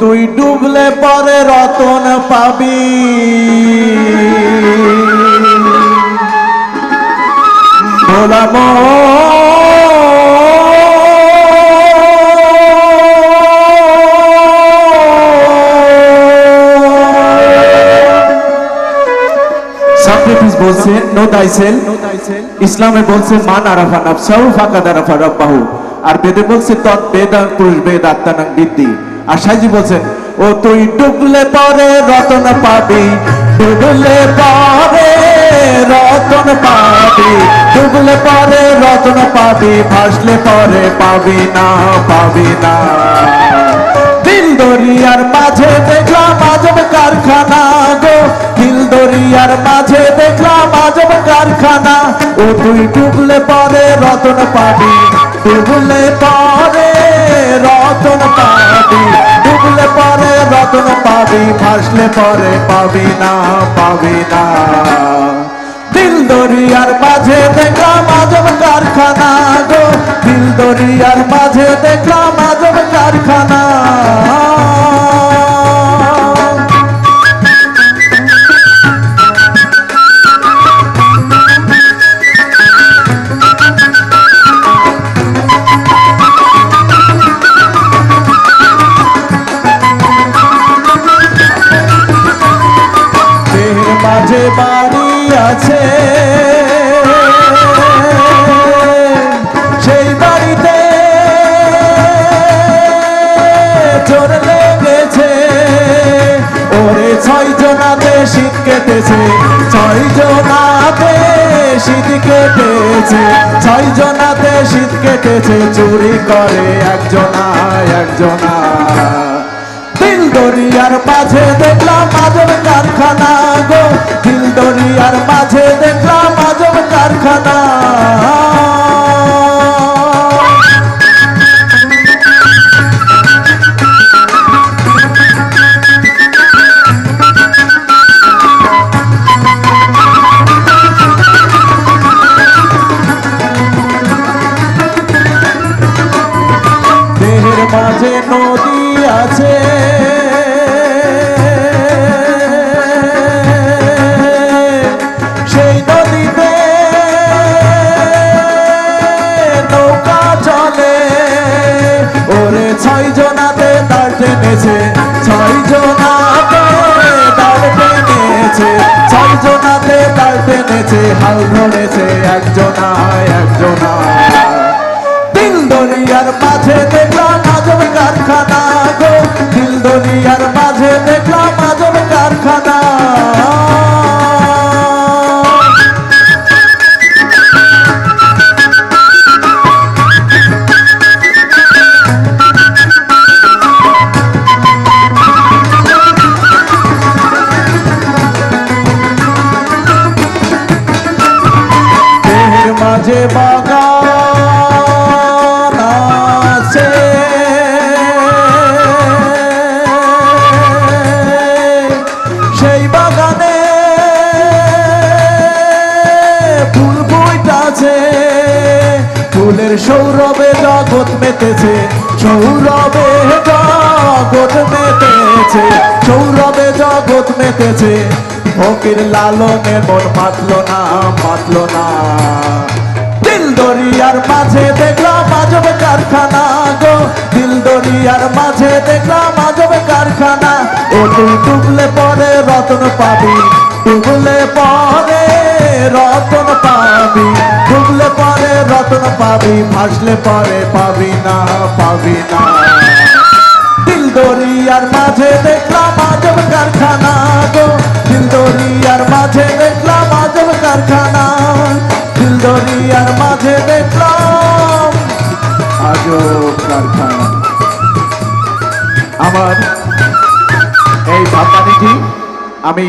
তুই ডুবলে পরে রতন পাবি। ভোলাম বলছে, নো দাইসেল ইসলামে বলছে, মান আরাফা নাফসাহু ফাকাদ আরাফা রাব্বাহু। আর বেদে বলছে, তৎ বেদান পুরুষ বেদ আত্মানাং বিদ্যি আর সাইজি বলছেন ও তুই ডুবলে পরে রতন পাবি, ডুবলে পরে রতন পাবি, ডুবলে পরে রতন পাবি, ভাসলে পরে পাবি না পাবি না। দিল দরিয়ার মাঝে দেখলাম আজব কারখানা গো দিল দরিয়ার মাঝে দেখলাম আজব কারখানা। ও তুই ডুবলে পরে রতন পাবি, ডুবলে পরে পাবি ভাসলে পরে পাবি না পাবি না। দিল দরিয়ার মাঝে দেখলাম আজব কারখানা গো। দিল দরিয়ার মাঝে দেখলাম আজব কারখানা। মাঝে বাড়ি আছে, সেই বাড়িতে চোর লেগেছে। ওরে ছয় জনাতে শীত কেটেছে, ছয় জনাতে শীত কেটেছে, ছয় জনাতে শীত কেটেছে, চুরি করে একজনা একজনা। দরিয়ার মাঝে দেখলাম আজব কারখানা গো। দিল দরিয়ার মাঝে দেখলাম আজব কারখানা। মাঝে নদী আছে। দাঁড় টেনেছে ছয় জোনাতে ডাল টেনেছে ছয় জোনাতে ডাল টেনেছে, হাল ধরেছে একজনা একজনা দিল দরিয়ার মাঝে মাঝে বাগান আছে। সেই বাগানে ফুল ফুইটাছে ফুলের সৌরভে জগৎ মেতেছে, সৌরভে জগৎ মেতেছে, সৌরভে জগৎ মেতেছে। ফকির লালনের মন মাতল না মাতল না। দিল দরিয়ার মাঝে দেখলাম আজব কারখানা গো। দিল দরিয়ার মাঝে দেখলাম আজব কারখানা। ও তুই ডুবলে পরে রতন পাবি, ডুবলে পরে রতন পাবি, ডুবলে পরে রতন পাবি, ভাসলে পরে পাবি না পাবি না। দিল দরিয়ার মাঝে আমার এই ভাবনাটি আমি